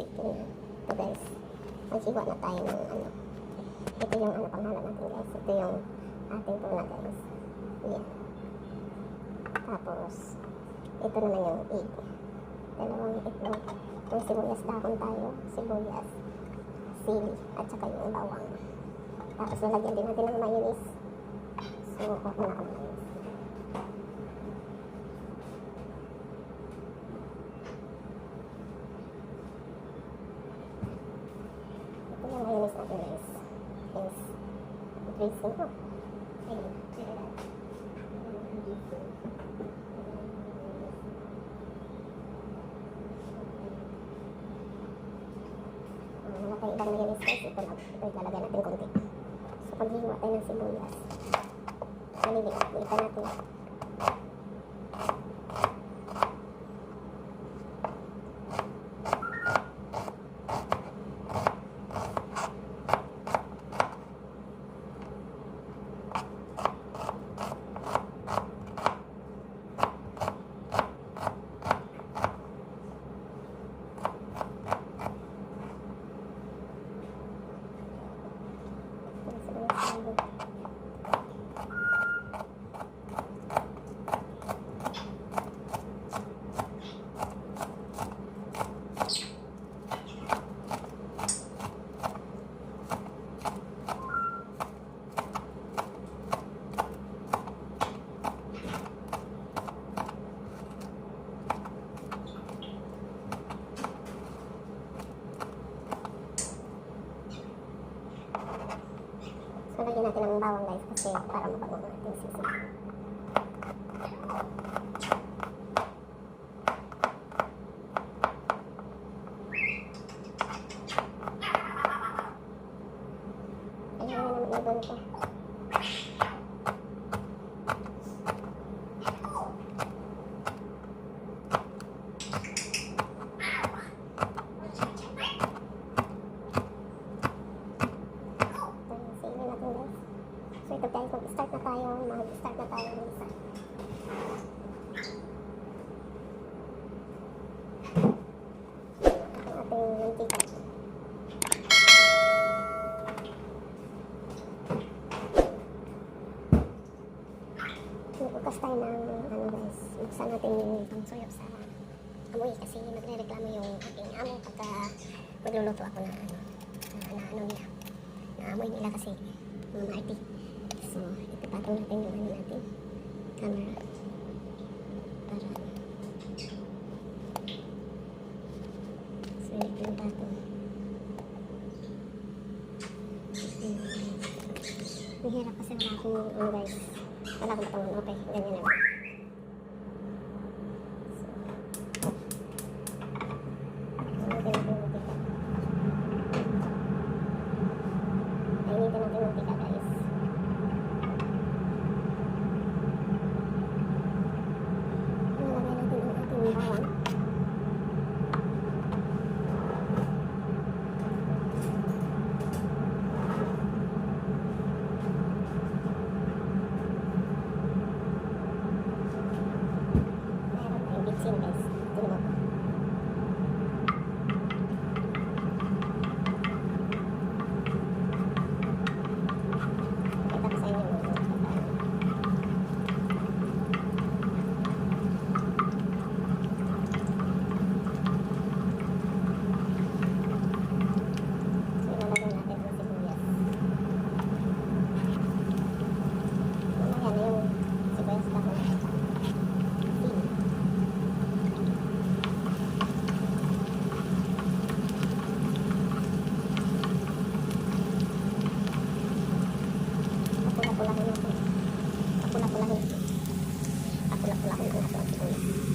ko na. Ito guys, maghiwa na tayo ng ano. Ito yung ano pangalan natin guys. Ito yung ating tuna guys. Yan. Tapos, ito naman yung egg. Dalawang itlog. Yung sibuyas dahon tayo. Sibuyas, sili, at saka yung bawang. Tapos nilagyan din natin ng mayonnaise. So, huwag muna ako mayonnaise. Ito yung mayonnaise natin guys. Yes. Wala tayong ibang mayonnaise. Ito lang. Ito ilalagay natin konti. So, paghiwa tayo ng sibuyas. Maliliit. Liitan natin. Yung sibuyas natin. So, lagyan natin ng bawang guys kasi para mabango ang ating sisig. Ayan na naman ibon ko. Ito yung sili natin guys. So ito guys, mag-start na tayo. Mag-start na tayo ng isa. Ang ating mantika. Bukas tayo ng ano guys. Buksan natin yung pangsuyo sa amoy kasi magre-reklamo yung aking amo pagka magluluto ako ng ano, na, na ano nila. Naamoy nila kasi mga maarti. So, ipapatong natin yung ano natin. Camera. Para. So, ito yung patong. Ang hirap kasi wala akong ano guys. Wala akong patong. Okay, ganyan lang. So, lagyan ako lang ako lang. ako lang ako lang ako lang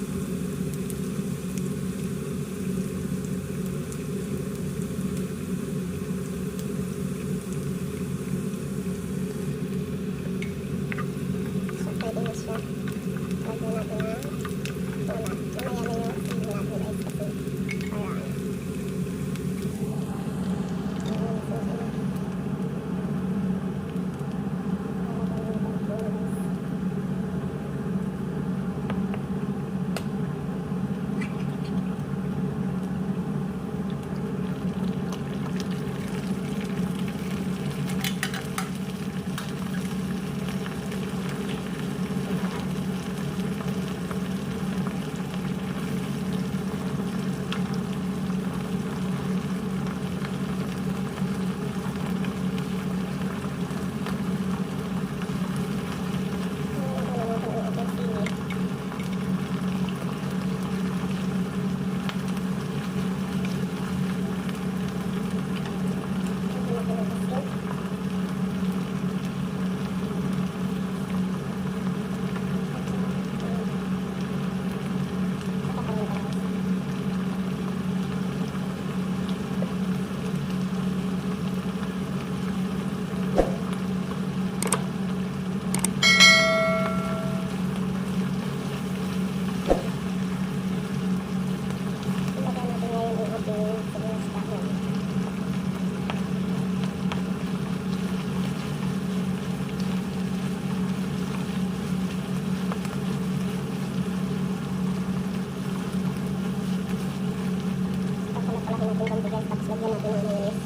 natin itong bigas. Tapos lagyan natin ng mayonnaise.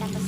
Tapos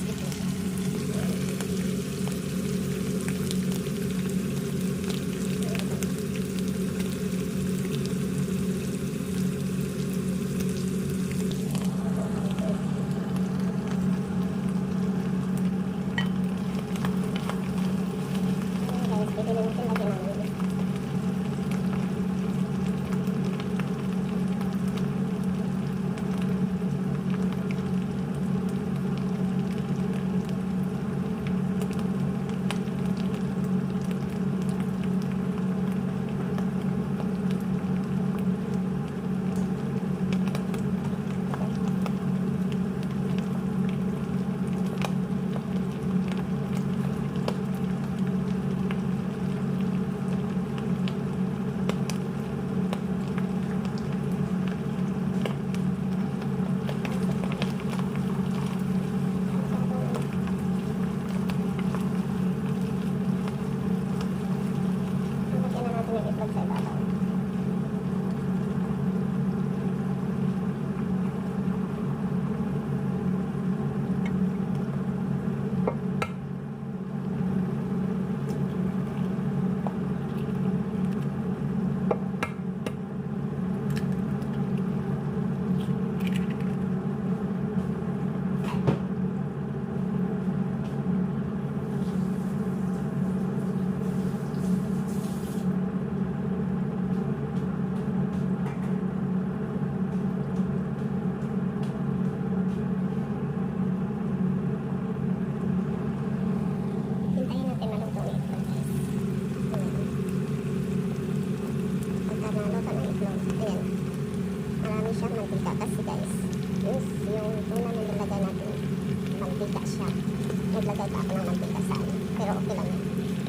Pa ako ng mantika sa ano. Pero okay lang yan.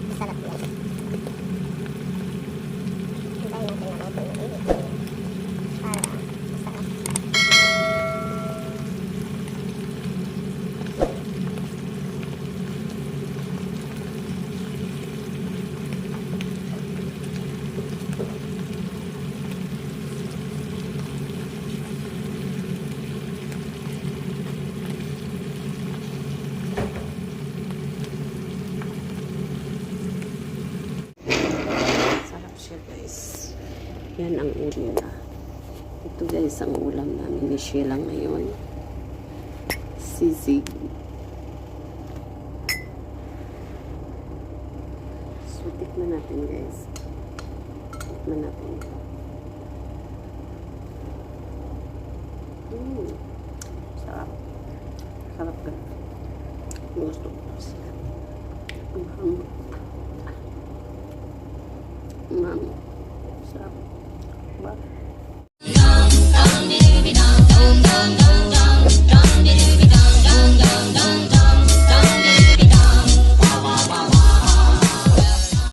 Masarap yan. Hintayin natin maluto ng itlog. Para masarap. Sarap siya guys. Yan ang ulam na. Ito guys ang ulam namin ni Sheila ngayon. Sisig. So tikman natin guys. Tikman natin ito. Mm. Sarap. Sarap ka. Gusto ko siya. Ang hango. Ma'am. Sarap. Tesla